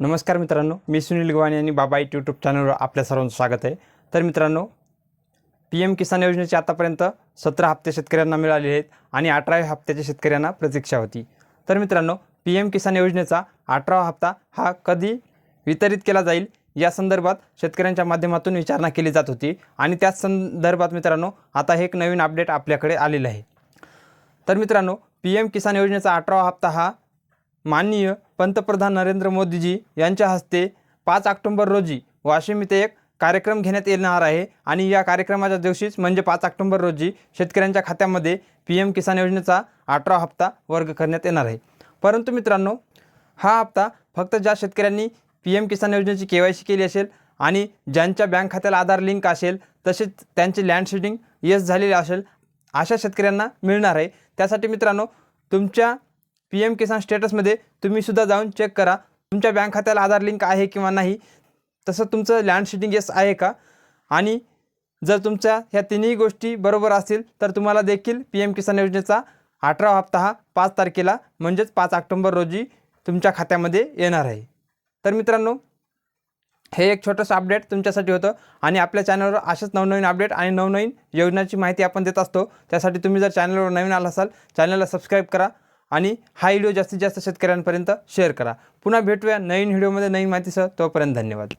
नमस्कार मित्रांनो मी सुनील गवाणी आणि बाबा इट यूट्यूब चॅनलवर आपल्या सर्वांचं स्वागत आहे. तर मित्रांनो पी एम किसान योजनेचे आतापर्यंत सतरा हप्ते शेतकऱ्यांना मिळाले आहेत आणि अठराव्या हप्त्याच्या शेतकऱ्यांना प्रतीक्षा होती. तर मित्रांनो पी एम किसान योजनेचा अठरावा हप्ता हा कधी वितरित केला जाईल या संदर्भात शेतकऱ्यांच्या माध्यमातून विचारणा केली जात होती आणि त्याच संदर्भात मित्रांनो आता हे एक नवीन अपडेट आपल्याकडे आलेलं आहे. तर मित्रांनो पी एम किसान योजनेचा अठरावा हप्ता हा माननीय पंतप्रधान नरेंद्र मोदीजी यांच्या हस्ते पाच ऑक्टोंबर रोजी वाशिम इथे एक कार्यक्रम घेण्यात येणार आहे. आणि या कार्यक्रमाच्या दिवशीच म्हणजे पाच ऑक्टोंबर रोजी शेतकऱ्यांच्या खात्यामध्ये पी एम किसान योजनेचा अठरा हप्ता वर्ग करण्यात येणार आहे. परंतु मित्रांनो हा हप्ता फक्त ज्या शेतकऱ्यांनी पी एम किसान योजनेची के वाय सी केली असेल आणि ज्यांच्या बँक खात्याला आधार लिंक असेल तसेच त्यांचे लँड शेडिंग येस झालेले असेल अशा शेतकऱ्यांना मिळणार आहे. त्यासाठी मित्रांनो तुमच्या पी एम किसान स्टेटसमध्ये तुम्ही सुद्धा जाऊन चेक करा. तुमच्या बँक खात्याला आधार लिंक आहे किंवा नाही तसं तुमचं लँड शेडिंग येस आहे का? आणि जर तुमच्या ह्या तिन्ही गोष्टी बरोबर असतील तर तुम्हाला देखील पी एम किसान योजनेचा अठरा हप्ता हा पाच तारखेला म्हणजेच पाच ऑक्टोंबर रोजी तुमच्या खात्यामध्ये येणार आहे. तर मित्रांनो हे एक छोटंसं अपडेट तुमच्यासाठी होतं आणि आपल्या चॅनलवर असेच नवनवीन अपडेट आणि नवनवीन योजनाची माहिती आपण देत असतो. त्यासाठी तुम्ही जर चॅनलवर नवीन आला असाल चॅनलला सबस्क्राईब करा. आणि हा व्हिडिओ जास्तीत जास्त शेतकऱ्यांपर्यंत शेअर करा. पुन्हा भेटूया नवीन व्हिडिओमध्ये नवीन माहितीसह. तोपर्यंत धन्यवाद.